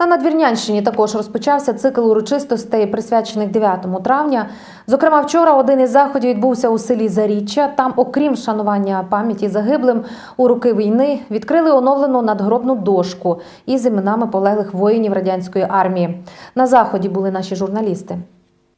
На Надвірнянщині також розпочався цикл урочистостей, присвячених 9 травня. Зокрема, вчора один із заходів відбувся у селі Заріччя. Там, окрім вшанування пам'яті загиблим у роки війни, відкрили оновлену надгробну дошку із іменами полеглих воїнів радянської армії. На заході були наші журналісти.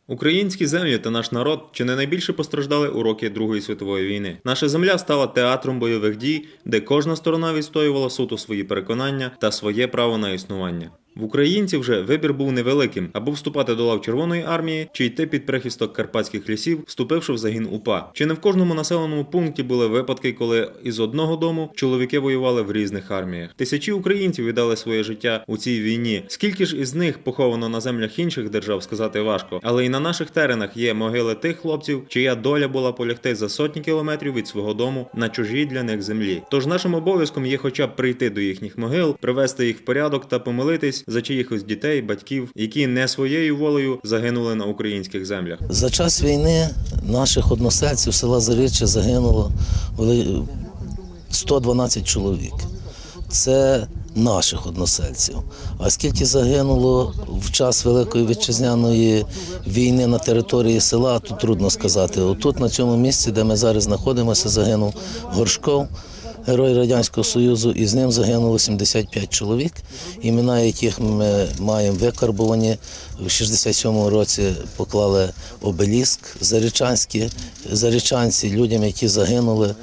Українські землі та наш народ чи не найбільше постраждали у роки Другої світової війни. Наша земля стала театром бойових дій, де кожна сторона відстоювала суто свої переконання та своє право на існування. В українців вже вибір був невеликим або вступати до лав Червоної армії, чи йти під прихисток карпатських лісів, вступивши в загін УПА. Чи не в кожному населеному пункті були випадки, коли із одного дому чоловіки воювали в різних арміях. Тисячі українців віддали своє життя у цій війні. Скільки ж із них поховано на землях інших держав, сказати важко, але і на наших теренах є могили тих хлопців, чия доля була полягти за сотні кілометрів від свого дому на чужій для них землі. Тож нашим обов'язком є хоча б прийти до їхніх могил, привести їх в порядок та помолитись за чиїхось дітей, батьків, які не своєю волею загинули на українських землях. За час війни наших односельців села Заріччя загинуло 112 чоловік. Це наших односельців. А скільки загинуло в час Великої вітчизняної війни на території села, тут трудно сказати. Отут, на цьому місці, де ми зараз знаходимося, загинув Горшков. Герой Радянського Союзу, і з ним загинуло 75 чоловік, імена яких ми маємо викарбовані. В 67-му році поклали обеліск зарічанські, зарічанці, людям, які загинули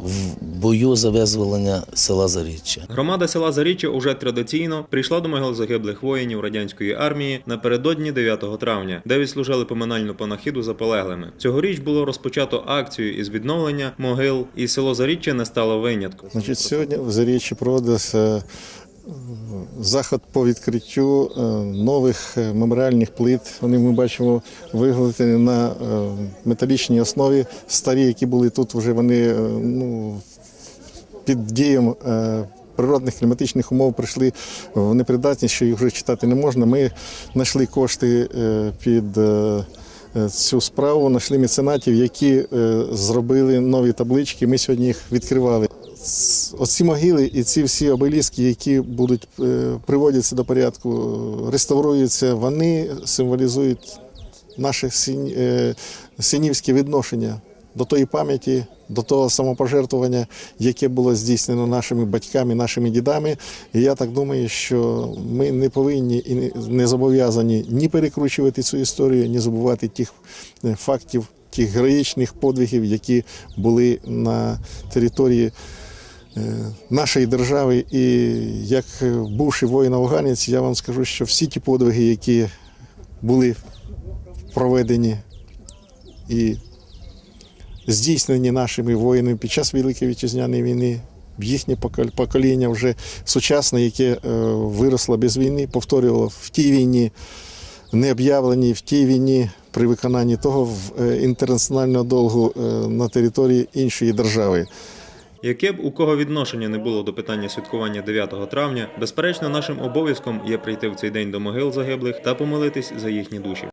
в бою за визволення села Заріччя. Громада села Заріччя уже традиційно прийшла до могил загиблих воїнів радянської армії напередодні 9 травня, де відслужили поминальну панахіду за полеглими. Цьогоріч було розпочато акцію із відновлення могил, і село Заріччя не стало винятком. Значить, сьогодні в Заріччі проводився е, заход по відкриттю е, нових е, меморіальних плит. Вони ми бачимо виготовлені на е, металічній основі. Старі, які були тут, вже вони ну, під дієм природних кліматичних умов прийшли в непридатність, що їх вже читати не можна. Ми знайшли кошти під. Цю справу знайшли меценатів, які зробили нові таблички. Ми сьогодні їх відкривали. Оці могили і ці всі обеліски, які будуть е, приводяться до порядку, реставруються, вони символізують наше е, синівське відношення до тої пам'яті, до того самопожертвування, яке було здійснено нашими батьками, нашими дідами. І я так думаю, що ми не повинні і не- не зобов'язані ні перекручувати цю історію, ні забувати тих е, фактів, тих героїчних подвигів, які були на території. Е, Нашої держави, і як бувший воїн-афганець, я вам скажу, що всі ті подвиги, які були проведені і здійснені нашими воїнами під час Великої вітчизняної війни. Їхнє покол- покоління вже сучасне, яке е, виросло без війни, повторювало в тій війні, не об'явленій, в тій війні при виконанні того в- е, інтернаціонального долгу на території іншої держави. Яке б у кого відношення не було до питання святкування 9 травня, безперечно, нашим обов'язком є прийти в цей день до могил загиблих та помолитись за їхні душі.